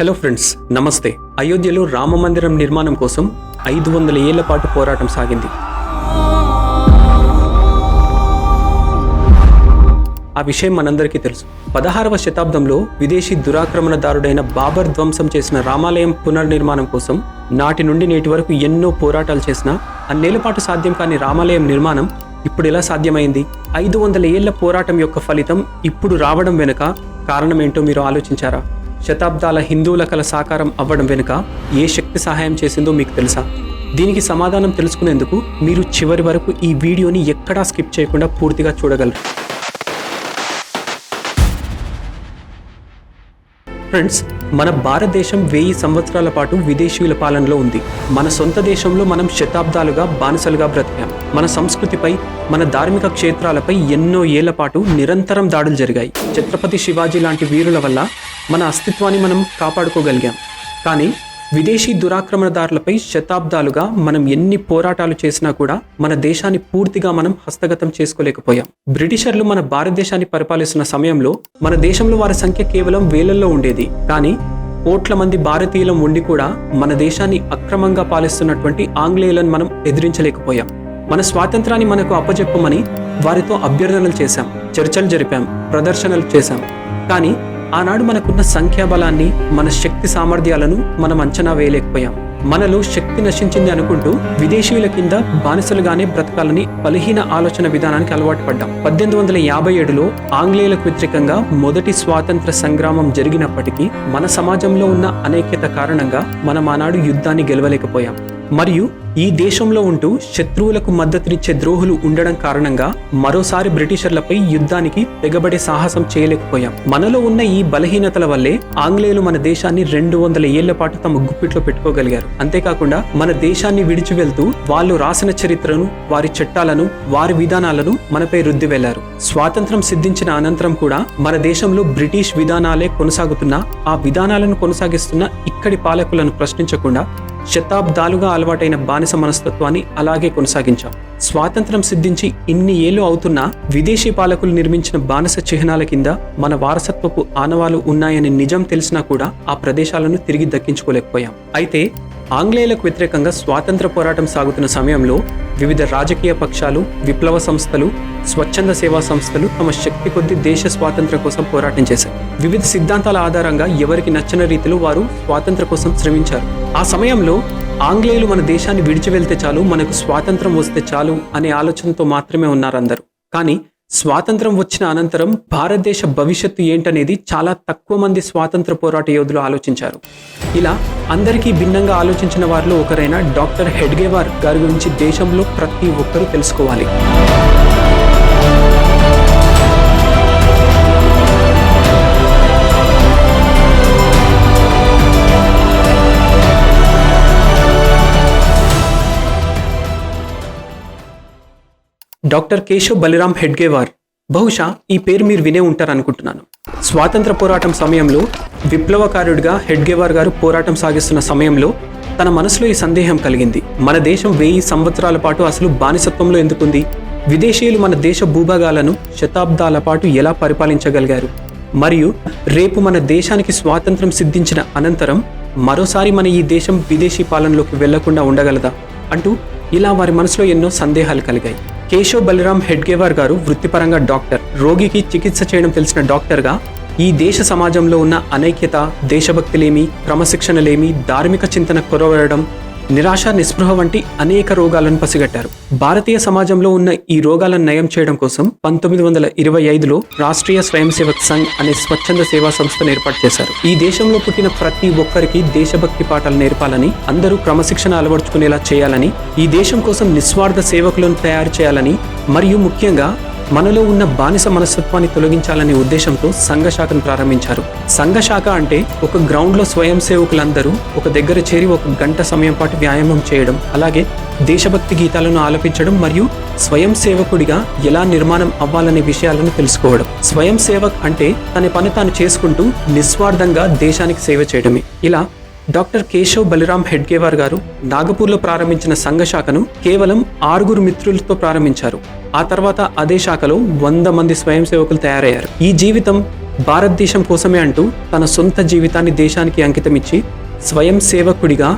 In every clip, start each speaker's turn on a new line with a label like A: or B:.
A: Hello friends నమస్తే. అయోధ్యలో రామ మందిరం నిర్మాణం కోసం ఐదు వందల ఏళ్ళ పాటు పోరాటం సాగింది. ఆ విషయం మనందరికీ తెలుసు. పదహారవ శతాబ్దంలో విదేశీ దురాక్రమణదారుడైన బాబర్ ధ్వంసం చేసిన రామాలయం పునర్నిర్మాణం కోసం నాటి నుండి నేటి వరకు ఎన్నో పోరాటాలు చేసినా అన్నేళ్ళ పాటు సాధ్యం కాని రామాలయం నిర్మాణం ఇప్పుడు ఎలా సాధ్యమైంది? ఐదు వందల ఏళ్ళ పోరాటం యొక్క ఫలితం ఇప్పుడు రావడం వెనుక కారణమేంటో మీరు ఆలోచించారా? శతాబ్దాల హిందువుల కల సాకారం అవ్వడం వెనుక ఏ శక్తి సహాయం చేసిందో మీకు తెలుసా? దీనికి సమాధానం తెలుసుకునేందుకు మీరు చివరి వరకు ఈ వీడియోని ఎక్కడా స్కిప్ చేయకుండా పూర్తిగా చూడగలరు. ఫ్రెండ్స్ మన భారతదేశం వెయ్యి సంవత్సరాల పాటు విదేశీయుల పాలనలో ఉంది. మన సొంత దేశంలో మనం శతాబ్దాలుగా బానిసలుగా బ్రతికాం. మన సంస్కృతిపై మన ధార్మిక క్షేత్రాలపై ఎన్నో ఏళ్ళ పాటు నిరంతరం దాడులు జరిగాయి. ఛత్రపతి శివాజీ లాంటి వీరుల వల్ల మన అస్తిత్వాన్ని మనం కాపాడుకోగలిగాం. కానీ విదేశీ దురాక్రమణదారులపై శతాబ్దాలుగా మనం ఎన్ని పోరాటాలు చేసినా కూడా మన దేశాన్ని పూర్తిగా మనం హస్తగతం చేసుకోలేకపోయాం. బ్రిటిషర్లు మన భారతదేశాన్ని పరిపాలిస్తున్న సమయంలో మన దేశంలో వారి సంఖ్య కేవలం వేలల్లో ఉండేది. కానీ కోట్ల మంది భారతీయులం ఉండి కూడా మన దేశాన్ని అక్రమంగా పాలిస్తున్నటువంటి ఆంగ్లేయులను మనం ఎదిరించలేకపోయాం. మన స్వాతంత్రాన్ని మనకు అప్పజెప్పమని వారితో అభ్యర్థనలు చేశాం. చర్చలు జరిపాం. ప్రదర్శనలు చేశాం. కానీ ఆనాడు మనకున్న సంఖ్యాబలాన్ని మన శక్తి సామర్థ్యాలను మనం అంచనా వేయలేకపోయాం. మనలో శక్తి నశించింది అనుకుంటూ విదేశీయుల కింద బానిసలుగానే బ్రతకాలని బలహీన ఆలోచన విధానానికి అలవాటు పడ్డాం. పద్దెనిమిది వందల యాభై ఏడులో ఆంగ్లేయులకు వ్యతిరేకంగా మొదటి స్వాతంత్ర సంగ్రామం జరిగినప్పటికీ మన సమాజంలో ఉన్న అనేక్యత కారణంగా మనం ఆనాడు యుద్ధాన్ని గెలవలేకపోయాం. మరియు ఈ దేశంలో ఉంటూ శత్రువులకు మద్దతునిచ్చే ద్రోహులు ఉండడం కారణంగా మరోసారి బ్రిటిషర్లపై యుద్ధానికి తెగబడే సాహసం చేయలేకపోయాం. మనలో ఉన్న ఈ బలహీనతల వల్లే ఆంగ్లేయులు మన దేశాన్ని రెండు వందల ఏళ్ళ పాటు తమ గుప్పిట్లో పెట్టుకోగలిగారు. అంతేకాకుండా మన దేశాన్ని విడిచి వెళ్తూ వాళ్ళు రాసిన చరిత్రను వారి చట్టాలను వారి విధానాలను మనపై రుద్ది వెళ్ళారు స్వాతంత్రం సిద్ధించిన అనంతరం కూడా మన దేశంలో బ్రిటిష్ విధానాలే కొనసాగుతున్నా ఆ విధానాలను కొనసాగిస్తున్న ఇక్కడి పాలకులను ప్రశ్నించకుండా శతాబ్దాలుగా అలవాటైన బానిస మనస్తత్వాన్ని అలాగే కొనసాగించాం. స్వాతంత్రం సిద్ధించి ఇన్ని ఏళ్ళు అవుతున్నా విదేశీ పాలకులు నిర్మించిన బానిస చిహ్నాల కింద మన వారసత్వపు ఆనవాలు ఉన్నాయని నిజం తెలిసినా కూడా ఆ ప్రదేశాలను తిరిగి దక్కించుకోలేకపోయాం. అయితే ఆంగ్లేయులకు వ్యతిరేకంగా స్వాతంత్ర పోరాటం సాగుతున్న సమయంలో వివిధ రాజకీయ పక్షాలు విప్లవ సంస్థలు స్వచ్ఛంద సేవా సంస్థలు తమ శక్తి కొద్దీ దేశ స్వాతంత్ర కోసం పోరాటం చేశాయి. వివిధ సిద్ధాంతాల ఆధారంగా ఎవరికి నచ్చిన రీతిలో వారు స్వాతంత్ర కోసం శ్రమించారు. ఆ సమయంలో ఆంగ్లేయులు మన దేశాన్ని విడిచి వెళ్తే చాలు మనకు స్వాతంత్రం వస్తే చాలు అనే ఆలోచనతో మాత్రమే ఉన్నారు అందరూ కానీ స్వాతంత్రం వచ్చిన అనంతరం భారతదేశ భవిష్యత్తు ఏంటనేది చాలా తక్కువ మంది స్వాతంత్ర పోరాట యోధులు ఆలోచించారు. ఇలా అందరికీ భిన్నంగా ఆలోచించిన వారిలో ఒకరైన డాక్టర్ హెడ్గేవార్ గారి గురించి దేశంలో ప్రతి ఒక్కరూ తెలుసుకోవాలి. డాక్టర్ కేశవ్ బలిరామ్ హెడ్గేవార్. బహుశా ఈ పేరు మీరు వినే ఉంటారు అనుకుంటున్నాను స్వాతంత్ర పోరాటం సమయంలో విప్లవకారుడిగా హెడ్గేవార్ గారు పోరాటం సాగిస్తున్న సమయంలో తన మనసులో ఈ సందేహం కలిగింది. మన దేశం వెయ్యి సంవత్సరాల పాటు అసలు బానిసత్వంలో ఎందుకుంది? విదేశీయులు మన దేశ భూభాగాలను శతాబ్దాల పాటు ఎలా పరిపాలించగలిగారు? మరియు రేపు మన దేశానికి స్వాతంత్రం సిద్ధించిన అనంతరం మరోసారి మన ఈ దేశం విదేశీ పాలనలోకి వెళ్ళకుండా ఉండగలదా? అంటూ ఇలా వారి మనసులో ఎన్నో సందేహాలు కలిగాయి. కేశవ్ బలిరామ్ హెడ్గేవార్ గారు వృత్తిపరంగా డాక్టర్ రోగికి చికిత్స చేయడం తెలిసిన డాక్టర్గా ఈ దేశ సమాజంలో ఉన్న అనైక్యత దేశభక్తిలేమి క్రమశిక్షణలేమి ధార్మిక చింతన కొరవడడం నిరాశ నిస్పృహ వంటి అనేక రోగాలను పసిగట్టారు. భారతీయ సమాజంలో ఉన్న ఈ రోగాలను నయం చేయడం కోసం పంతొమ్మిది వందల ఇరవై ఐదులో రాష్ట్రీయ స్వయం సేవక్ సంఘ్ అనే స్వచ్ఛంద సేవా సంస్థను ఏర్పాటు చేశారు. ఈ దేశంలో పుట్టిన ప్రతి ఒక్కరికి దేశభక్తి పాఠాలు నేర్పాలని అందరూ క్రమశిక్షణ అలవర్చుకునేలా చేయాలని ఈ దేశం కోసం నిస్వార్థ సేవకులను తయారు చేయాలని మరియు ముఖ్యంగా మనలో ఉన్న బానిస మనస్తత్వాన్ని తొలగించాలనే ఉద్దేశంతో సంఘ శాఖను ప్రారంభించారు. సంఘ శాఖ అంటే ఒక గ్రౌండ్లో స్వయం సేవకులందరూ ఒక దగ్గర చేరి ఒక గంట సమయం పాటు వ్యాయామం చేయడం అలాగే దేశభక్తి గీతాలను ఆలపించడం మరియు స్వయం సేవకుడిగా ఎలా నిర్మాణం అవ్వాలనే విషయాలను తెలుసుకోవడం. స్వయం సేవక్ అంటే తన పని తాను చేసుకుంటూ నిస్వార్థంగా దేశానికి సేవ చేయడమే. ఇలా డాక్టర్ కేశవ్ బలిరామ్ హెడ్గేవార్ గారు నాగపూర్లో ప్రారంభించిన సంఘ శాఖను కేవలం ఆరుగురు మిత్రులతో ప్రారంభించారు. ఆ తర్వాత అదే శాఖలో వంద మంది స్వయం సేవకులు తయారయ్యారు. ఈ జీవితం భారతదేశం కోసమే అంటూ తన సొంత జీవితాన్ని దేశానికి అంకితమిచ్చి స్వయం సేవకుడిగా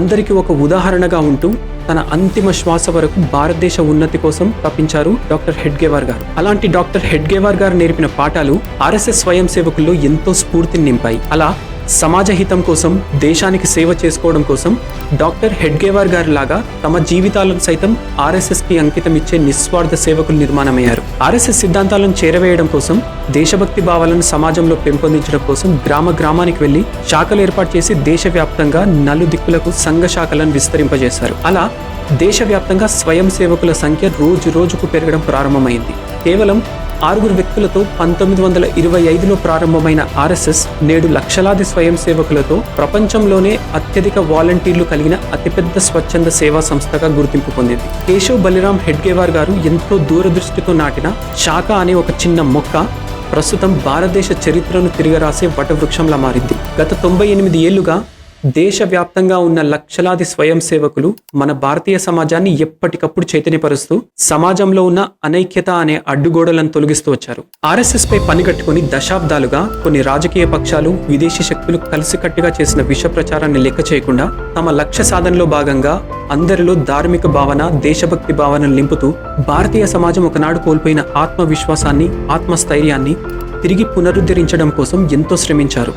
A: అందరికీ ఒక ఉదాహరణగా ఉంటూ తన అంతిమ శ్వాస వరకు భారతదేశ ఉన్నతి కోసం తప్పించారు డాక్టర్ హెడ్గేవార్ గారు. అలాంటి డాక్టర్ హెడ్గేవార్ గారు నేర్పిన పాఠాలు ఆర్ఎస్ఎస్ స్వయం సేవకుల్లో ఎంతో స్ఫూర్తిని నింపాయి. అలా సమాజ హితం కోసం దేశానికి సేవ చేసుకోవడం కోసం డాక్టర్ హెడ్గేవార్ గారి లాగా తమ జీవితాలను సైతం ఆర్ఎస్ఎస్కి అంకితం ఇచ్చే నిస్వార్థ సేవకులు నిర్మాణమయ్యారు. ఆర్ఎస్ఎస్ సిద్ధాంతాలను చేరవేయడం కోసం దేశభక్తి భావాలను సమాజంలో పెంపొందించడం కోసం గ్రామ గ్రామానికి వెళ్ళి శాఖలు ఏర్పాటు చేసి దేశవ్యాప్తంగా నలుదిక్కులకు సంఘ శాఖలను విస్తరింపజేశారు. అలా దేశవ్యాప్తంగా స్వయం సేవకుల సంఖ్య రోజు రోజుకు పెరగడం ప్రారంభమైంది. కేవలం ఆరుగురు వ్యక్తులతో పంతొమ్మిది వందల ఇరవై ఐదులో ప్రారంభమైన ఆర్ఎస్ఎస్ నేడు లక్షలాది స్వయం సేవకులతో ప్రపంచంలోనే అత్యధిక వాలంటీర్లు కలిగిన అతిపెద్ద స్వచ్ఛంద సేవా సంస్థగా గుర్తింపు పొందింది. కేశవ్ బలిరామ్ హెడ్గేవార్ గారు ఎంతో దూరదృష్టితో నాటిన శాఖ అనే ఒక చిన్న మొక్క ప్రస్తుతం భారతదేశ చరిత్రను తిరగరాసే వటవృక్షంలా మారింది. గత తొంభై ఎనిమిది ఏళ్ళుగా దేశవ్యాప్తంగా ఉన్న లక్షలాది స్వయం సేవకులు మన భారతీయ సమాజాన్ని ఎప్పటికప్పుడు చైతన్యపరుస్తూ సమాజంలో ఉన్న అనైక్యత అనే అడ్డుగోడలను తొలగిస్తూ వచ్చారు. ఆర్ఎస్ఎస్ పై పనిగట్టుకుని దశాబ్దాలుగా కొన్ని రాజకీయ పక్షాలు విదేశీ శక్తులు కలిసికట్టుగా చేసిన విష ప్రచారాన్ని లెక్క చేయకుండా తమ లక్ష్య సాధనలో భాగంగా అందరిలో ధార్మిక భావన దేశభక్తి భావనను నింపుతూ భారతీయ సమాజం ఒకనాడు కోల్పోయిన ఆత్మవిశ్వాసాన్ని ఆత్మస్థైర్యాన్ని తిరిగి పునరుద్ధరించడం కోసం ఎంతో శ్రమించారు.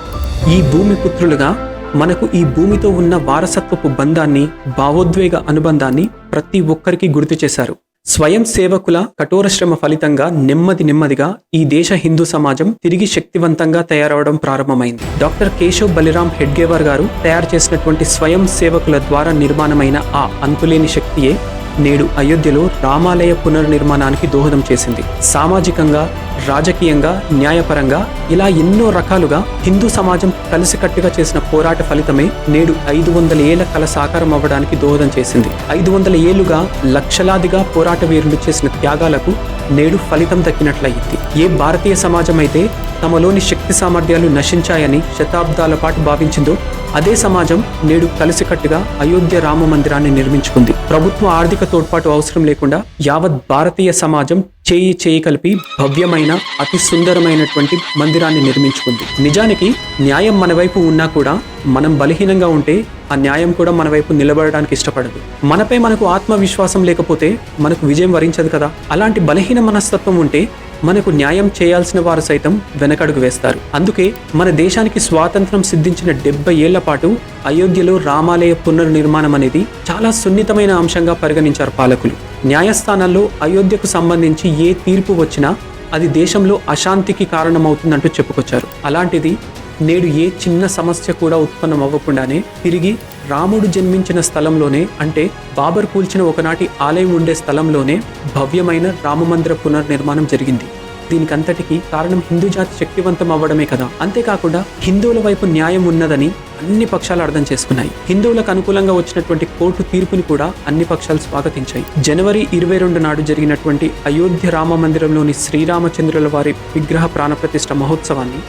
A: ఈ భూమి పుత్రులుగా మనకు ఈ భూమితో ఉన్న వారసత్వపు బంధాన్ని భావోద్వేగ అనుబంధాన్ని ప్రతి ఒక్కరికి గుర్తు చేశారు. స్వయం సేవకుల కఠోర శ్రమ ఫలితంగా నెమ్మది నెమ్మదిగా ఈ దేశ హిందూ సమాజం తిరిగి శక్తివంతంగా తయారవడం ప్రారంభమైంది. డాక్టర్ కేశవ్ బలిరామ్ హెడ్గేవర్ గారు తయారు చేసినటువంటి స్వయం సేవకుల ద్వారా నిర్మాణమైన ఆ అంతులేని శక్తియే నేడు అయోధ్యలో రామాలయ పునర్నిర్మాణానికి దోహదం చేసింది. సామాజికంగా రాజకీయంగా న్యాయపరంగా ఇలా ఎన్నో రకాలుగా హిందూ సమాజం కలిసికట్టుగా చేసిన పోరాట ఫలితమే నేడు ఐదు వందల ఏళ్ళ కల సాకారం అవ్వడానికి దోహదం చేసింది. ఐదు వందల ఏళ్ళుగా లక్షలాదిగా పోరాట వీరులు చేసిన త్యాగాలకు నేడు ఫలితం దక్కినట్లయింది. ఏ భారతీయ సమాజం అయితే తమలోని శక్తి సామర్థ్యాలు నశించాయని శతాబ్దాల పాటు భావించిందో అదే సమాజం నేడు కలిసికట్టుగా అయోధ్య రామ మందిరాన్ని నిర్మించుకుంది. ప్రభుత్వ ఆర్థిక తోడ్పాటు అవసరం లేకుండా యావత్ భారతీయ సమాజం చేయి చేయి కలిపి భవ్యమైన అతి సుందరమైనటువంటి మందిరాన్ని నిర్మించుకుంది. నిజానికి న్యాయం మన వైపు ఉన్నా కూడా మనం బలహీనంగా ఉంటే ఆ న్యాయం కూడా మన వైపు నిలబడడానికి ఇష్టపడదు. మనపై మనకు ఆత్మవిశ్వాసం లేకపోతే మనకు విజయం వరించదు కదా? అలాంటి బలహీన మనస్తత్వం ఉంటే మనకు న్యాయం చేయాల్సిన వారు సైతం వెనకడుగు వేస్తారు. అందుకే మన దేశానికి స్వాతంత్రం సిద్ధించిన డెబ్బై ఏళ్ళ పాటు అయోధ్యలో రామాలయ పునర్నిర్మాణం అనేది చాలా సున్నితమైన అంశంగా పరిగణించారు పాలకులు. న్యాయస్థానాల్లో అయోధ్యకు సంబంధించి ఏ తీర్పు వచ్చినా అది దేశంలో అశాంతికి కారణమవుతుందంటూ చెప్పుకొచ్చారు. అలాంటిది నేడు ఏ చిన్న సమస్య కూడా ఉత్పన్నం అవ్వకుండానే తిరిగి రాముడు జన్మించిన స్థలంలోనే అంటే బాబర్ కూల్చిన ఒకనాటి ఆలయం ఉండే స్థలంలోనే భవ్యమైన రామమందిర పునర్నిర్మాణం జరిగింది. దీనికంతటికి కారణం హిందూ జాతి శక్తివంతం అవ్వడమే కదా. అంతేకాకుండా హిందువుల వైపు న్యాయం ఉన్నదని అన్ని పక్షాలు అర్థం చేసుకున్నాయి. హిందువులకు అనుకూలంగా వచ్చినటువంటి కోర్టు తీర్పుని కూడా అన్ని పక్షాలు స్వాగతించాయి. జనవరి ఇరవై రెండు నాడు జరిగినటువంటి అయోధ్య రామ మందిరంలోని శ్రీరామచంద్రుల వారి విగ్రహ ప్రాణప్రతిష్ఠ మహోత్సవాన్ని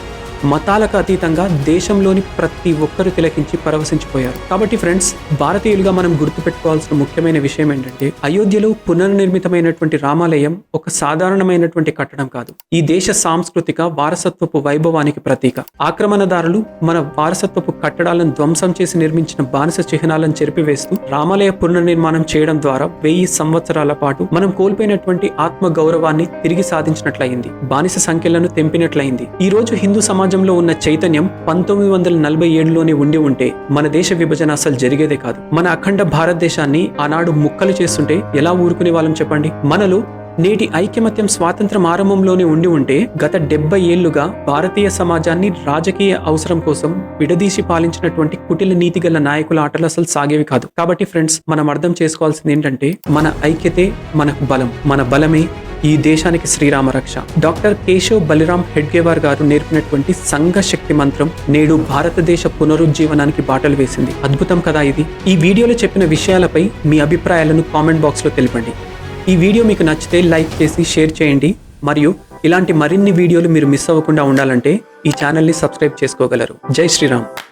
A: మతాలకు అతీతంగా దేశంలోని ప్రతి ఒక్కరు తిలకించి పరవశించిపోయారు. కాబట్టి ఫ్రెండ్స్ భారతీయులుగా మనం గుర్తుపెట్టుకోవాల్సిన ముఖ్యమైన విషయం ఏంటంటే అయోధ్యలో పునర్నిర్మితమైనటువంటి రామాలయం ఒక సాధారణమైనటువంటి కట్టడం కాదు. ఈ దేశ సాంస్కృతిక వారసత్వపు వైభవానికి ప్రతీక. ఆక్రమణదారులు మన వారసత్వపు కట్టడాలను ధ్వంసం చేసి నిర్మించిన బానిస చిహ్నాలను చెరిపివేస్తూ రామాలయ పునర్నిర్మాణం చేయడం ద్వారా వెయ్యి సంవత్సరాల పాటు మనం కోల్పోయినటువంటి ఆత్మ గౌరవాన్ని తిరిగి సాధించినట్లయింది. బానిస సంఖ్యలను తెంపినట్లయింది. ఈ రోజు హిందూ సమాజంలో ఉన్న చైతన్యం పంతొమ్మిది వందల నలభై ఏడులోనే ఉండి ఉంటే మన దేశ విభజన అసలు జరిగేదే కాదు. మన అఖండ భారతదేశాన్ని ఆనాడు ముక్కలు చేస్తుంటే ఎలా ఊరుకునే వాళ్ళం చెప్పండి? మనలో నేటి ఐకమత్యం స్వాతంత్రం ఆరంభంలోనే ఉండి ఉంటే గత డెబ్బై ఏళ్ళుగా భారతీయ సమాజాన్ని రాజకీయ అవసరం కోసం విడదీసి పాలించినటువంటి కుటిల నీతి గల నాయకుల ఆటలు అసలు సాగేవి కాదు. కాబట్టి ఫ్రెండ్స్ మనం అర్థం చేసుకోవాల్సింది ఏంటంటే మన ఐక్యతే మనకు బలం. మన బలమే ఈ దేశానికి శ్రీరామ రక్ష. డాక్టర్ కేశవ్ బలిరామ్ హెడ్గేవార్ గారు నేర్పినటువంటి సంఘ శక్తి మంత్రం నేడు భారతదేశ పునరుజ్జీవనానికి బాటలు వేసింది. అద్భుతం కదా ఇది? ఈ వీడియోలో చెప్పిన విషయాలపై మీ అభిప్రాయాలను కామెంట్ బాక్స్లో ఈ వీడియో మీకు నచ్చితే లైక్ చేసి షేర్ చేయండి. మరియు ఇలాంటి మరిన్ని వీడియోలు మీరు మిస్ అవ్వకుండా ఉండాలంటే ఈ ఛానల్ని సబ్స్క్రైబ్ చేసుకోగలరు. జై శ్రీరామ్.